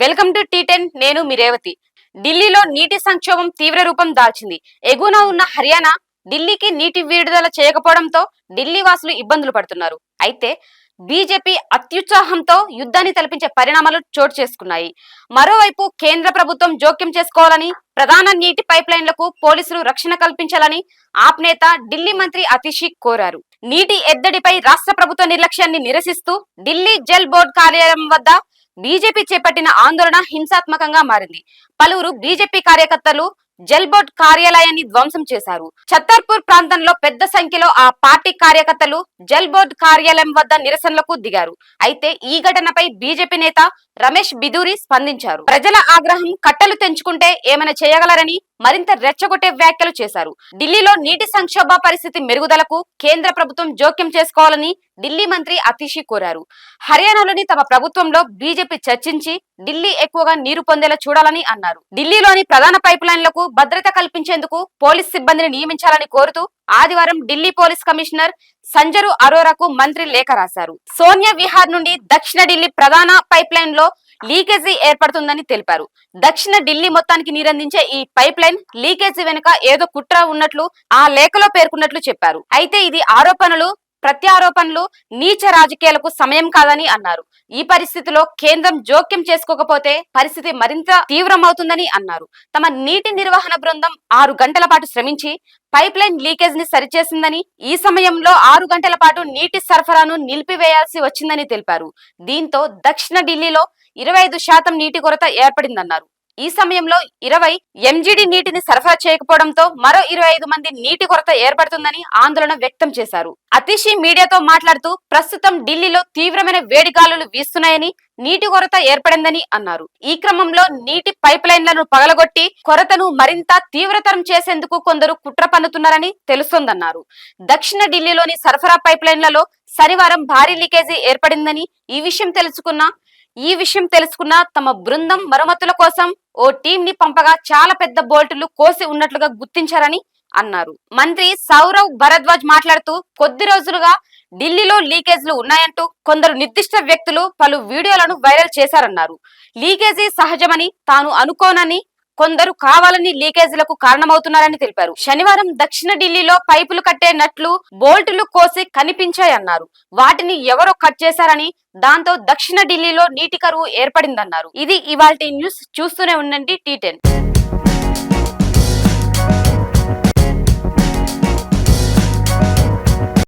Welcome to tea ten నేను మీ రేవతి. ఢిల్లీలో నీటి సంక్షోభం తీవ్ర రూపం దాల్చింది. ఎగువన ఉన్న హర్యానా ఢిల్లీకి నీటి విడుదల చేయకపోవడంతో ఢిల్లీ వాసులు ఇబ్బందులు పడుతున్నారు. అయితే బీజేపీ అత్యుత్సాహంతో యుద్ధాన్ని తలపించే పరిణామాలు చోటు చేసుకున్నాయి. మరోవైపు కేంద్ర ప్రభుత్వం జోక్యం చేసుకోవాలని ప్రధాన నీటి పైప్ లైన్లకు పోలీసులు రక్షణ కల్పించాలని ఆప్ నేత ఢిల్లీ మంత్రి అతిషి కోరారు. నీటి ఎద్దడిపై రాష్ట్ర ప్రభుత్వ నిర్లక్ష్యాన్ని నిరసిస్తూ ఢిల్లీ జల్ బోర్డు కార్యాలయం వద్ద బీజేపీ చేపట్టిన ఆందోళన హింసాత్మకంగా మారింది. పలువురు బీజేపీ కార్యకర్తలు జల్ బోర్డ్ కార్యాలయాన్ని ధ్వంసం చేశారు. ఛత్తర్పూర్ ప్రాంతంలో పెద్ద సంఖ్యలో ఆ పార్టీ కార్యకర్తలు జల్ బోర్డ్ కార్యాలయం వద్ద నిరసనలకు దిగారు. అయితే ఈ ఘటనపై బీజేపీ నేత రమేష్ బిదూరి స్పందించారు. ప్రజల ఆగ్రహం కట్టలు తెంచుకుంటే ఏమైనా చేయగలరని మరింత రెచ్చగొట్టే వ్యాఖ్యలు చేశారు. ఢిల్లీలో నీటి సంక్షోభ పరిస్థితి మెరుగుదలకు కేంద్ర ప్రభుత్వం జోక్యం చేసుకోవాలని ఢిల్లీ మంత్రి అతిషి కోరారు. హర్యానాలోని తమ ప్రభుత్వంలో బీజేపీ చర్చించి ఢిల్లీ ఎక్కువగా నీరు పొందేలా చూడాలని అన్నారు. ఢిల్లీలోని ప్రధాన పైప్ లైన్లకు భద్రత కల్పించేందుకు పోలీస్ సిబ్బందిని నియమించాలని కోరుతూ ఆదివారం ఢిల్లీ పోలీస్ కమిషనర్ సంజరు అరోరాకు మంత్రి లేఖ రాశారు. సోనియా విహార్ నుండి దక్షిణ ఢిల్లీ ప్రధాన పైప్ లైన్లో లీకేజీ ఏర్పడుతుందని తెలిపారు. దక్షిణ ఢిల్లీ మొత్తానికి నీరందించే ఈ పైప్ లైన్ లీకేజీ వెనుక ఏదో కుట్ర ఉన్నట్లు ఆ లేఖలో పేర్కొన్నట్లు చెప్పారు. అయితే ఇది ఆరోపణలు ప్రత్యారోపణలు నీచ రాజకీయాలకు సమయం కాదని అన్నారు. ఈ పరిస్థితిలో కేంద్రం జోక్యం చేసుకోకపోతే పరిస్థితి మరింత తీవ్రమవుతుందని అన్నారు. తమ నీటి నిర్వహణ బృందం ఆరు గంటల పాటు శ్రమించి పైప్ లైన్ లీకేజ్ని సరిచేసిందని ఈ సమయంలో ఆరు గంటల పాటు నీటి సరఫరాను నిలిపివేయాల్సి వచ్చిందని తెలిపారు. దీంతో దక్షిణ ఢిల్లీలో ఇరవై ఐదు శాతం నీటి కొరత ఏర్పడిందన్నారు. ఈ సమయంలో ఇరవై ఎంజీడీ నీటిని సరఫరా చేయకపోవడంతో మరో ఇరవై ఐదు మంది నీటి కొరత ఏర్పడుతుందని ఆందోళన వ్యక్తం చేశారు. అతిషి మీడియాతో మాట్లాడుతూ ప్రస్తుతం ఢిల్లీలో తీవ్రమైన వేడి గాలులు వీస్తున్నాయని నీటి కొరత ఏర్పడిందని అన్నారు. ఈ క్రమంలో నీటి పైప్ లైన్లను పగలగొట్టి కొరతను మరింత తీవ్రతరం చేసేందుకు కొందరు కుట్ర పన్నుతున్నారని తెలుస్తోందన్నారు. దక్షిణ ఢిల్లీలోని సరఫరా పైప్ లైన్లలో శనివారం భారీ లీకేజీ ఏర్పడిందని ఈ విషయం తెలుసుకున్న ఈ విషయం తెలుసుకున్న తమ బృందం మరమ్మతుల కోసం ఓ టీం ని పంపగా చాలా పెద్ద బోల్టులు కోసి ఉన్నట్లుగా గుర్తించారని అన్నారు. మంత్రి సౌరవ్ భరద్వాజ్ మాట్లాడుతూ కొద్ది రోజులుగా ఢిల్లీలో లీకేజ్లు ఉన్నాయంటూ కొందరు నిర్దిష్ట వ్యక్తులు పలు వీడియోలను వైరల్ చేశారన్నారు. లీకేజీ సహజమని తాను అనుకోనని కొందరు కావాలని లీకేజీలకు కారణమవుతున్నారని తెలిపారు. శనివారం దక్షిణ ఢిల్లీలో పైపులు కట్టే నట్లు బోల్టులు కోసి కనిపించాయన్నారు. వాటిని ఎవరో కట్ చేశారని దాంతో దక్షిణ ఢిల్లీలో నీటి కరువు ఏర్పడిందన్నారు. ఇది ఇవాల్టి న్యూస్ చూస్తూనే ఉండండి టీ టెన్.